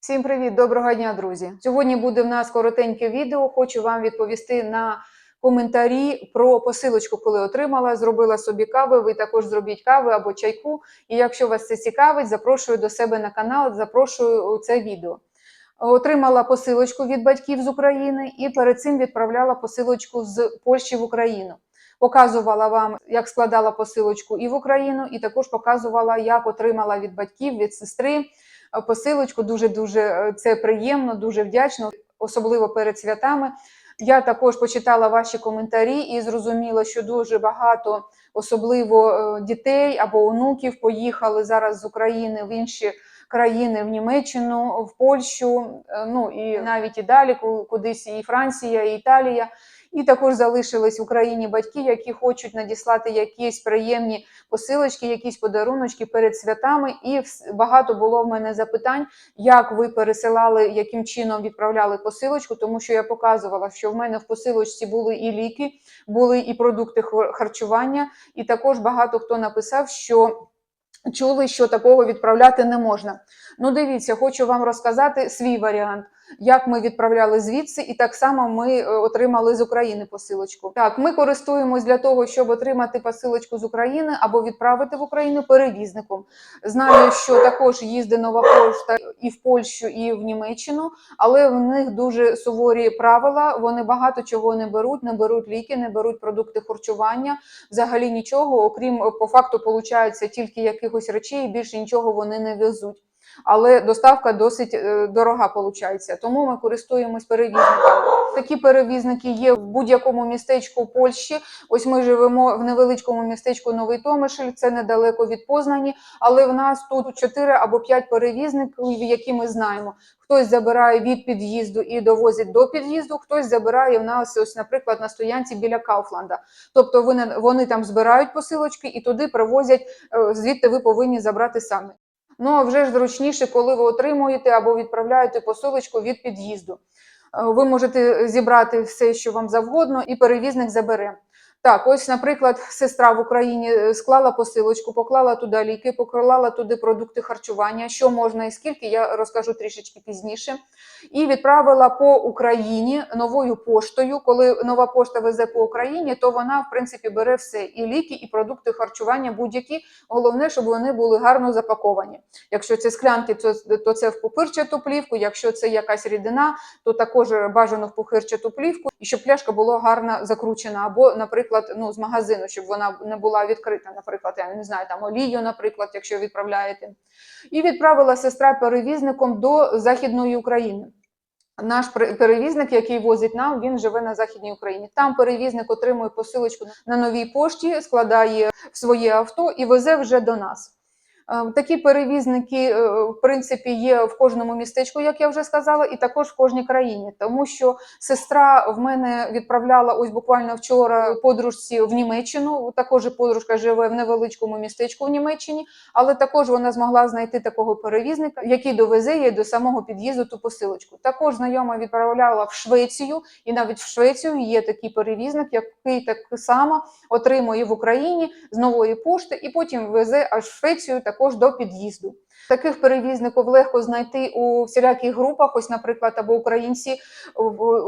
Всім привіт, доброго дня, друзі! Сьогодні буде в нас коротеньке відео. Хочу вам відповісти на коментарі про посилочку, коли отримала. Зробила собі кави. Ви також зробіть кави або чайку. І якщо вас це цікавить, запрошую до себе на канал, запрошую у це відео. Отримала посилочку від батьків з України і перед цим відправляла посилочку з Польщі в Україну. Показувала вам, як складала посилочку і в Україну, і також показувала, як отримала від батьків, від сестри посилочку. Дуже дуже це приємно, дуже вдячно, особливо перед святами. Я також почитала ваші коментарі і зрозуміла, що дуже багато, особливо е, дітей або онуків, поїхали зараз з України в інші країни, в Німеччину, в Польщу, е, ну і навіть і далі, ку- кудись і Франція, і Італія. І також залишились в Україні батьки, які хочуть надіслати якісь приємні посилочки, якісь подаруночки перед святами. І багато було в мене запитань, як ви пересилали, яким чином відправляли посилочку, тому що я показувала, що в мене в посилочці були і ліки, були і продукти харчування, і також багато хто написав, що. Чули, що такого відправляти не можна. Ну, дивіться, хочу вам розказати свій варіант, як ми відправляли звідси, і так само ми е, отримали з України посилочку. Так, ми користуємось для того, щоб отримати посилочку з України або відправити в Україну перевізником. Знаю, що також їздить нова пошта і в Польщу, і в Німеччину, але в них дуже суворі правила. Вони багато чого не беруть, не беруть ліки, не беруть продукти харчування, взагалі нічого, окрім е, по факту, получається тільки якихось речей, і більше нічого вони не везуть. Але доставка досить е, дорога виходить, тому ми користуємось перевізниками. Такі перевізники є в будь-якому містечку Польщі. Ось ми живемо в невеличкому містечку Новий Томишель, це недалеко від Познані, але в нас тут 4 або 5 перевізників, які ми знаємо. Хтось забирає від під'їзду і довозить до під'їзду, хтось забирає в нас, ось, наприклад, на стоянці біля Кауфланда. Тобто вони, вони там збирають посилочки і туди привозять, е, звідти ви повинні забрати самі. Ну а вже ж зручніше, коли ви отримуєте або відправляєте посилочку від під'їзду. Е, Ви можете зібрати все, що вам завгодно, і перевізник забере. Так, ось, наприклад, сестра в Україні е, склала посилочку, поклала туди ліки, поклала туди продукти харчування, що можна і скільки, я розкажу трішечки пізніше. І відправила по Україні новою поштою. Коли нова пошта везе по Україні, то вона, в принципі, бере все: і ліки, і продукти харчування будь-які. Головне, щоб вони були гарно запаковані. Якщо це склянки, то, то це в пупирчату плівку. Якщо це якась рідина, то також бажано в пухирчату плівку, і щоб пляшка була гарно закручена, або, наприклад, ну з магазину, щоб вона не була відкрита. Наприклад, я не знаю, там олію, наприклад, якщо відправляєте. І відправила сестра перевізником до Західної України. Наш пер- перевізник, який возить нам, він живе на Західній Україні. Там перевізник отримує посилочку на новій пошті, складає в своє авто і везе вже до нас. Е, Такі перевізники, е, в принципі, є в кожному містечку, як я вже сказала, і також в кожній країні, тому що сестра в мене відправляла ось буквально вчора подружці в Німеччину. Також подружка живе в невеличкому містечку в Німеччині, але також вона змогла знайти такого перевізника, який довезе їй до самого під'їзду ту посилочку. Також знайома відправляла в Швецію, і навіть в Швецію є такий перевізник, який так само отримує в Україні з нової пошти, і потім везе аж в Швецію також до під'їзду. Таких перевізників легко знайти у всіляких групах. Ось, наприклад, або українці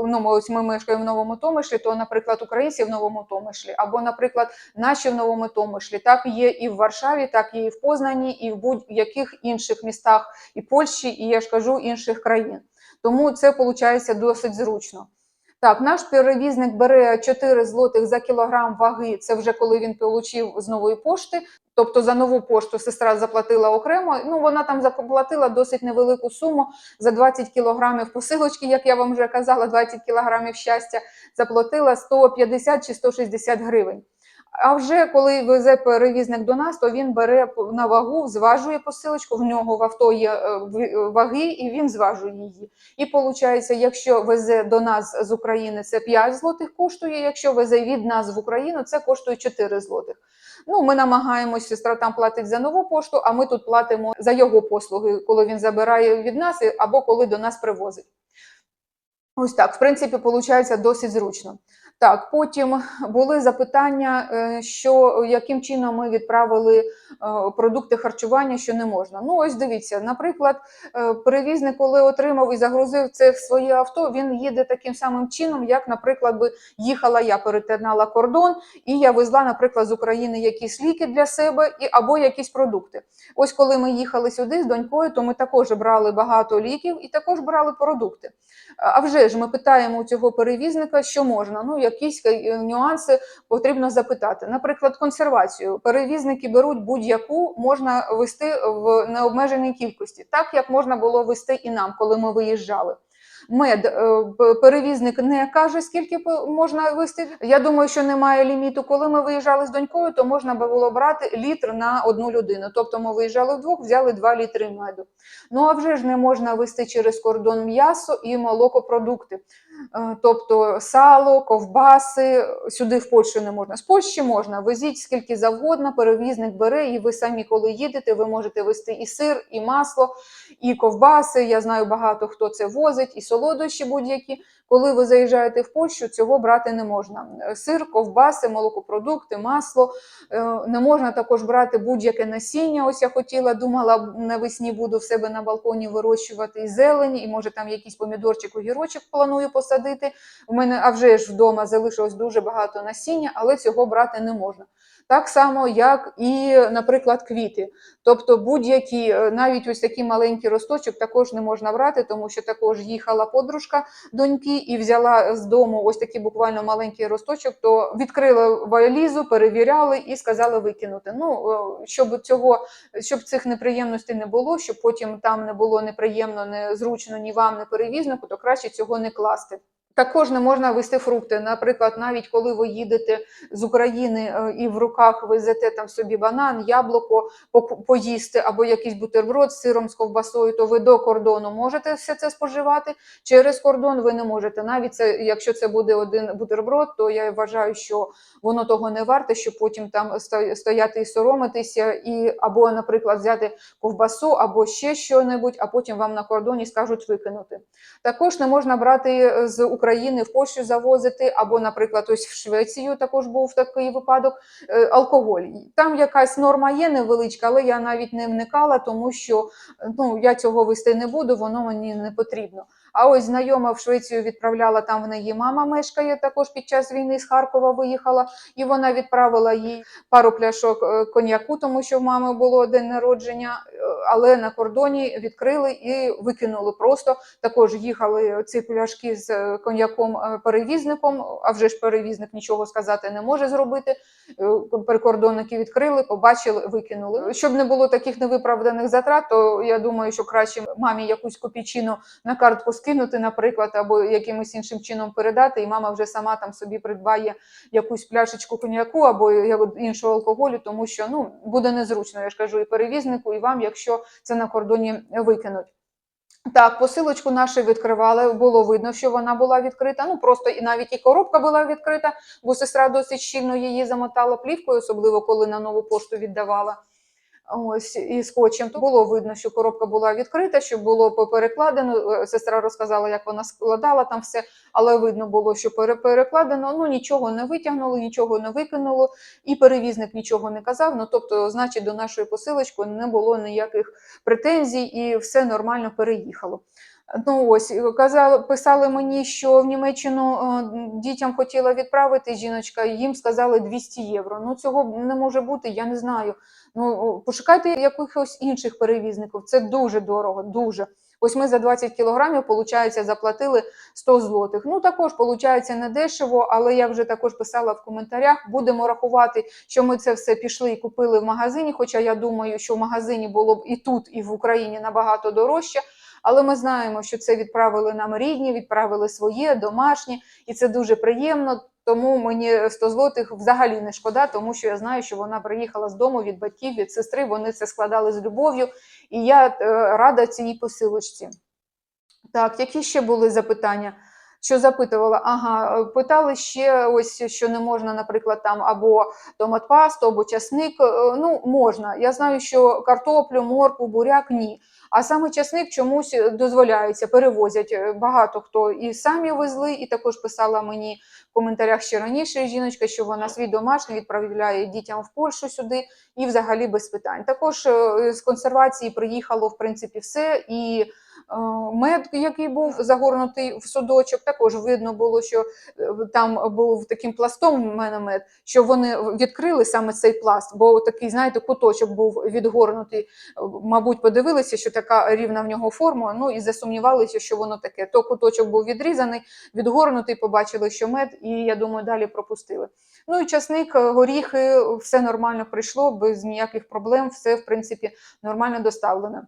ну, ось ми мешкаємо в Новому Томишлі, то, наприклад, українці в Новому Томишлі, або, наприклад, наші в Новому Томишлі. Так є і в Варшаві, так є і в Познані, і в будь-яких інших містах і Польщі, і я ж кажу інших країн. Тому це виходить досить зручно. Так, наш перевізник бере 4 злотих за кілограм ваги. Це вже коли він отримав з нової пошти. Тобто за нову пошту сестра заплатила окремо. Ну вона там заплатила досить невелику суму за 20 кілограмів посилочки, як я вам вже казала, 20 кілограмів щастя заплатила 150 чи 160 гривень. А вже коли везе перевізник до нас, то він бере на вагу, зважує посилочку. В нього в авто є е, ваги, і він зважує її. І виходить, якщо везе до нас з України, це 5 злотих коштує. Якщо везе від нас в Україну, це коштує 4 злотих. Ну, ми намагаємось, сестра там платить за нову пошту, а ми тут платимо за його послуги, коли він забирає від нас або коли до нас привозить. Ось так, в принципі, виходить досить зручно. Так, потім були запитання, е, що яким чином ми відправили е, продукти харчування, що не можна. Ну, ось дивіться, наприклад, е, перевізник, коли отримав і загрузив це в своє авто, він їде таким самим чином, як, наприклад, би їхала я, перетинала кордон, і я везла, наприклад, з України якісь ліки для себе і або якісь продукти. Ось коли ми їхали сюди з донькою, то ми також брали багато ліків і також брали продукти. А вже ж ми питаємо у цього перевізника, що можна. Ну, якісь е, нюанси потрібно запитати. Наприклад, консервацію. Перевізники беруть будь-яку, можна вести в необмеженій кількості, так як можна було вести і нам, коли ми виїжджали. Мед е, перевізник не каже, скільки можна вести. Я думаю, що немає ліміту. Коли ми виїжджали з донькою, то можна було брати літр на одну людину. Тобто ми виїжджали вдвох, взяли 2 літри меду. Ну а вже ж не можна вести через кордон м'ясо і молокопродукти. Е, Тобто сало, ковбаси, сюди в Польщу не можна. З Польщі можна, везіть скільки завгодно, перевізник бере, і ви самі, коли їдете, ви можете вести і сир, і масло, і ковбаси. Я знаю багато хто це возить, і солодощі будь-які. Коли ви заїжджаєте в Польщу, цього брати не можна. Е, Сир, ковбаси, молокопродукти, масло. Е, Не можна також брати будь-яке насіння. Ось я хотіла, думала, навесні буду в себе на балконі вирощувати і зелень, і може там якийсь помідорчик, огірочок планую посадити. У мене а вже ж вдома залишилось дуже багато насіння, але цього брати не можна. Так само, як і, наприклад, квіти. Тобто будь-які, е, навіть ось такий маленький росточок також не можна брати, тому що також їхала подружка доньки і взяла з дому ось такий буквально маленький росточок, то відкрили валізу, перевіряли і сказали викинути. Ну, е, щоб цього, щоб цих неприємностей не було, щоб потім там не було неприємно, незручно ні вам, ні перевізнику, то краще цього не класти. Також не можна вести фрукти. Наприклад, навіть коли ви їдете з України е, і в руках везете там собі банан, яблуко поїсти або якийсь бутерброд з сиром з ковбасою, то ви до кордону можете все це споживати. Через кордон ви не можете. Навіть це, якщо це буде один бутерброд, то я вважаю, що воно того не варте, щоб потім там стояти і соромитися, і або, наприклад, взяти ковбасу або ще що-небудь, а потім вам на кордоні скажуть викинути. Також не можна брати з України в Польщу завозити, або, наприклад, ось в Швецію також був такий випадок. е, Алкоголь. Там якась норма є невеличка, але я навіть не вникала, тому що ну, я цього вести не буду, воно мені не потрібно. А ось знайома в Швецію відправляла, там в неї мама мешкає також під час війни з Харкова виїхала, і вона відправила їй пару пляшок е, коньяку, тому що в мами було день народження, е, але на кордоні відкрили і викинули просто також їхали ці пляшки з е, коньяком е, перевізником, а вже ж перевізник нічого сказати не може зробити. Прикордонники відкрили, побачили, викинули. Щоб не було таких невиправданих затрат, то я думаю, що краще мамі якусь копійчину на картку скинути, наприклад, або якимось іншим чином передати, і мама вже сама там собі придбає якусь пляшечку коньяку або іншого алкоголю, тому що ну буде незручно, я ж кажу, і перевізнику, і вам, якщо це на кордоні викинуть. Так, посилочку нашу відкривали, було видно, що вона була відкрита. Ну просто і навіть і коробка була відкрита, бо сестра досить щільно її замотала плівкою, особливо коли на нову пошту віддавала. Ось і скотчем. То було видно, що коробка була відкрита, що було перекладено. Сестра розказала, як вона складала там все, але видно було, що пере- перекладено. Ну нічого не витягнули, нічого не викинуло, і перевізник нічого не казав. Ну тобто, значить, до нашої посилочки не було ніяких претензій, і все нормально переїхало. Ну ось казали, писали мені, що в Німеччину е, дітям хотіла відправити жіночка, їм сказали 200 євро. Ну цього не може бути, я не знаю. Ну пошукайте якихось інших перевізників. Це дуже дорого, дуже. Ось ми за 20 кілограмів, виходить, заплатили 100 злотих. Ну також виходить не дешево, але я вже також писала в коментарях. Будемо рахувати, що ми це все пішли і купили в магазині. Хоча я думаю, що в магазині було б і тут, і в Україні набагато дорожче. Але ми знаємо, що це відправили нам рідні, відправили своє, домашнє, і це дуже приємно. Тому мені 100 злотих взагалі не шкода, тому що я знаю, що вона приїхала з дому від батьків, від сестри. Вони це складали з любов'ю, і я е, рада цій посилочці. Так, які ще були запитання? Що запитувала? Ага, е, питали ще ось, що не можна, наприклад, там або томат-пасту, або часник. Е, Ну, можна. Я знаю, що картоплю, моркву, буряк ні. А саме часник чомусь дозволяється, перевозять Е, багато хто і самі везли, і також писала мені в коментарях ще раніше жіночка, що вона свій домашній відправляє дітям в Польщу сюди і взагалі без питань. Також е, з консервації приїхало в принципі все і. Е, Мед, який був загорнутий в судочок, також видно було, що е, там був таким пластом в мене мед, що вони відкрили саме цей пласт, бо такий, знаєте, куточок був відгорнутий. Е, Мабуть, подивилися, що така рівна в нього форма. Ну і засумнівалися, що воно таке. То куточок був відрізаний, відгорнутий, побачили, що мед, і я думаю, далі пропустили. Ну і часник, горіхи, все нормально прийшло, без ніяких проблем, все в принципі нормально доставлено.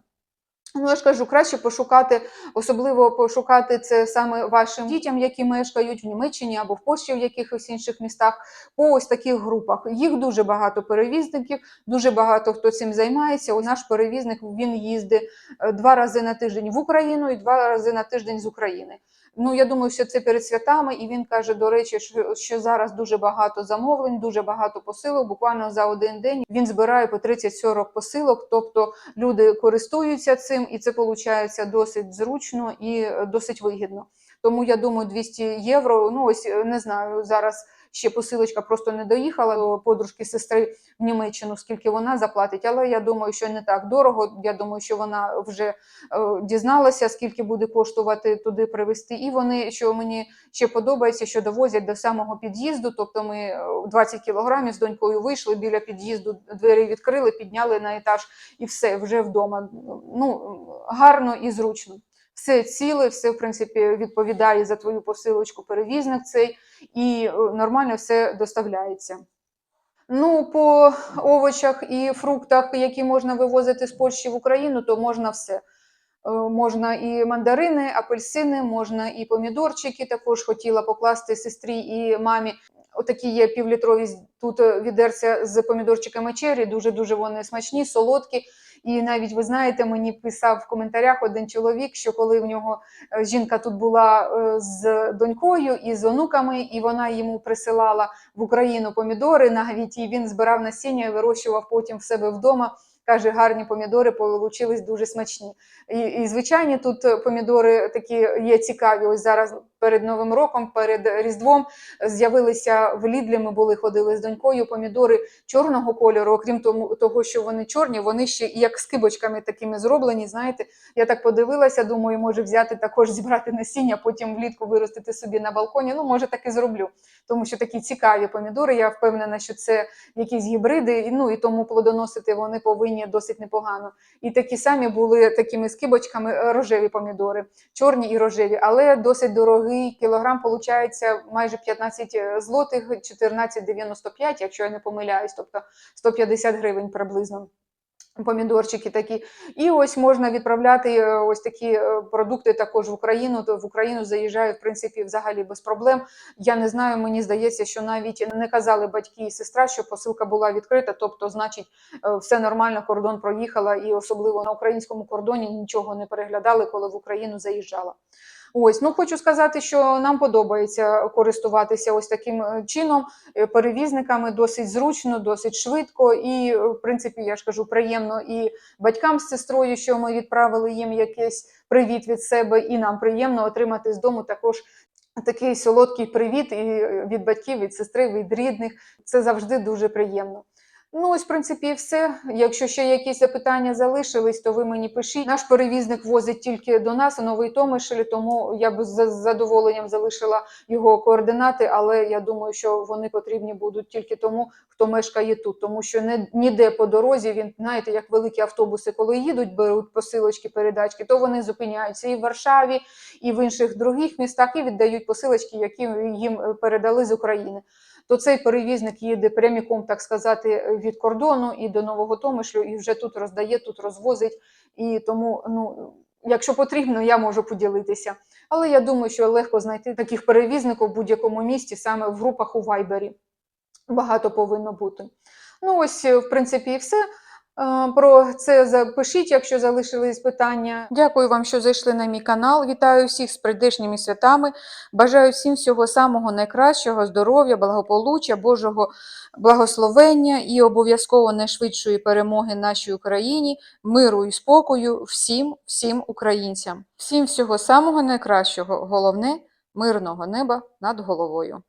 Ну, я ж кажу, краще пошукати, особливо пошукати це саме вашим дітям, які мешкають в Німеччині або в Польщі, в якихось інших містах, по ось таких групах. Їх дуже багато перевізників, дуже багато хто цим займається. У наш перевізник він їздить е, два рази на тиждень в Україну і два рази на тиждень з України. Ну, я думаю, що це перед святами, і він каже, до речі, що, що зараз дуже багато замовлень, дуже багато посилок. Буквально за один день він збирає по 30-40 посилок. Тобто люди користуються цим, і це виходить досить зручно і е, досить вигідно. Тому я думаю, 200 євро. Ну ось е, не знаю зараз. Ще посилочка просто не доїхала до подружки сестри в Німеччину, скільки вона заплатить. Але я думаю, що не так дорого. Я думаю, що вона вже е, дізналася, скільки буде коштувати туди привезти. І вони, що мені ще подобається, що довозять до самого під'їзду. Тобто ми е, 20 кілограмів з донькою вийшли біля під'їзду, двері відкрили, підняли на етаж і все вже вдома. Ну гарно і зручно. Все ціле, все в принципі відповідає за твою посилочку, перевізник цей, і е, нормально все доставляється. Ну, по овочах і фруктах, які можна вивозити з Польщі в Україну, то можна все. Е, Можна і мандарини, апельсини, можна і помідорчики. Також хотіла покласти сестрі і мамі. Отакі є півлітрові тут е, відерця з помідорчиками чері. Дуже дуже вони смачні, солодкі. І навіть ви знаєте, мені писав в коментарях один чоловік, що коли в нього е, жінка тут була е, з донькою і з онуками, і вона йому присилала в Україну помідори навіть і він збирав насіння вирощував потім в себе вдома. Каже, гарні помідори получились дуже смачні. І, і звичайні тут помідори такі є цікаві. Ось зараз перед Новим роком, перед Різдвом з'явилися в Лідлі. Ми були ходили з донькою. Помідори чорного кольору. Окрім того, що вони чорні, вони ще як скибочками такими зроблені. Знаєте, я так подивилася, думаю, може взяти також зібрати насіння, потім влітку виростити собі на балконі. Ну, може, так і зроблю, тому що такі цікаві помідори. Я впевнена, що це якісь гібриди, ну і тому плодоносити вони повинні досить непогано. І такі самі були такими скибочками е, рожеві помідори, чорні і рожеві, але досить дорогий кілограм. Получається майже 15 злотих, 14,95, якщо я не помиляюсь, тобто 150 гривень приблизно. Помідорчики такі, і ось можна відправляти е, ось такі е, продукти також в Україну. То в Україну заїжджає в принципі взагалі без проблем. Я не знаю, мені здається, що навіть не казали батьки і сестра, що посилка була відкрита, тобто, значить, е, все нормально, кордон проїхала, і особливо на українському кордоні нічого не переглядали, коли в Україну заїжджала. Ось, ну хочу сказати, що нам подобається користуватися ось таким е, чином, е, перевізниками досить зручно, досить швидко, і е, в принципі, я ж кажу, приємно і батькам з сестрою, що ми відправили їм якийсь привіт від себе, і нам приємно отримати з дому також. Такий солодкий привіт і від батьків, від сестри, від рідних. Це завжди дуже приємно. Ну, ось, в принципі, все. Якщо ще якісь запитання залишились, то ви мені пишіть. Наш перевізник возить тільки до нас, у Новий Томишель, тому я б з задоволенням залишила його координати, але я думаю, що вони потрібні будуть тільки тому, хто мешкає тут, тому що не ніде по дорозі він, знаєте, як великі автобуси, коли їдуть, беруть посилочки, передачки, то вони зупиняються і в Варшаві, і в інших других містах, і віддають посилочки, які їм е, передали з України то цей перевізник їде пряміком, так сказати, від кордону і до Нового Томишлю, і вже тут роздає, тут розвозить. І тому, ну, якщо потрібно, я можу поділитися. Але я думаю, що легко знайти таких перевізників в будь-якому місті, саме в групах у Вайбері. Багато повинно бути. Ну, ось, в принципі, і все. Про це запишіть, якщо залишились питання. Дякую вам, що зайшли на мій канал. Вітаю всіх з прийдешніми святами. Бажаю всім всього самого найкращого, здоров'я, благополуччя, Божого благословення і обов'язково найшвидшої перемоги нашій Україні, миру і спокою всім, всім українцям. Всім всього самого найкращого. Головне мирного неба над головою.